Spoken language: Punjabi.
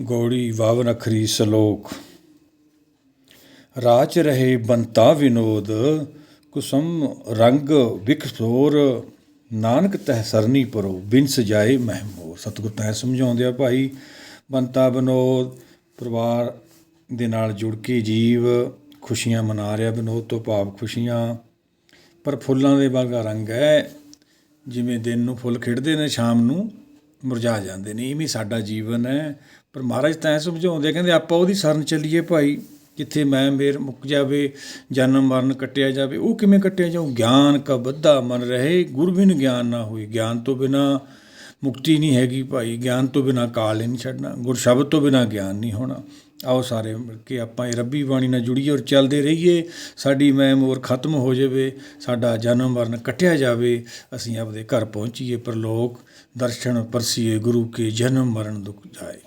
ਗੌੜੀ ਵਾਵਨ ਅਖਰੀ ਸਲੋਕ। ਰਾਚ ਰਹੇ ਬੰਤਾ ਵਿਨੋਦ, ਕੁਸਮ ਰੰਗ ਵਿਖਸੋਰ ਨਾਨਕ ਤਹਿ ਸਰਨੀ ਪਰੋ ਬਿਨ ਸਜਾਏ ਮਹਿਮੋ ਸਤਿਗੁਰ ਤੈ ਸਮਝਾਉਂਦੇ ਆ ਭਾਈ, ਬੰਤਾ ਵਿਨੋਦ, ਪਰਿਵਾਰ ਦੇ ਨਾਲ ਜੁੜ ਕੇ ਜੀਵ, ਖੁਸ਼ੀਆਂ ਮਨਾ ਰਿਹਾ ਵਿਨੋਦ ਤੋਂ ਭਾਵ ਖੁਸ਼ੀਆਂ। ਪਰ ਫੁੱਲਾਂ ਦੇ ਵਰਗਾ ਰੰਗ ਹੈ, ਜਿਵੇਂ ਦਿਨ ਨੂੰ ਫੁੱਲ ਖਿੜਦੇ ਨੇ, ਸ਼ਾਮ ਨੂੰ ਮੁਰਝਾ ਜਾਂਦੇ ਨੇ, ਇਵੇਂ ਸਾਡਾ ਜੀਵਨ ਹੈ। ਪਰ ਮਹਾਰਾਜ ਤਾਂ ਇਹ ਸਮਝਾਉਂਦੇ ਕਹਿੰਦੇ ਆਪਾਂ ਉਹਦੀ ਸ਼ਰਨ ਚੱਲੀਏ ਭਾਈ, ਕਿੱਥੇ ਮੈਂ ਮੇਰ ਮੁੱਕ ਜਾਵੇ, ਜਨਮ ਮਰਨ ਕੱਟਿਆ ਜਾਵੇ, ਉਹ ਕਿਵੇਂ ਕੱਟਿਆ ਜਾਊ? ਗਿਆਨ ਕਾ ਬੱਧਾ ਮਨ ਰਹੇ, ਗੁਰਬਿਨ ਗਿਆਨ ਨਾ ਹੋਏ, ਗਿਆਨ ਤੋਂ ਬਿਨਾ ਮੁਕਤੀ ਨਹੀਂ ਹੈਗੀ ਭਾਈ, ਗਿਆਨ ਤੋਂ ਬਿਨਾ ਕਾਲ ਨਹੀਂ ਛੱਡਣਾ, ਗੁਰ ਸ਼ਬਦ ਤੋਂ ਬਿਨਾ ਗਿਆਨ ਨਹੀਂ ਹੋਣਾ। ਆਓ ਸਾਰੇ ਮਿਲ ਕੇ ਆਪਾਂ ਇਹ ਰੱਬੀ ਬਾਣੀ ਨਾਲ ਜੁੜੀਏ ਔਰ ਚੱਲਦੇ ਰਹੀਏ। ਸਾਡੀ ਮੈਂ ਮੋਰ ਖਤਮ ਹੋ ਜਾਵੇ, ਸਾਡਾ ਜਨਮ ਮਰਨ ਕੱਟਿਆ ਜਾਵੇ, ਅਸੀਂ ਆਪਦੇ ਘਰ ਪਹੁੰਚੀਏ, ਪਰਲੋਕ ਦਰਸ਼ਨ ਪਰਸੀਏ ਗੁਰੂ ਕੇ ਜਨਮ ਮਰਨ ਦੁਖ ਜਾਏ।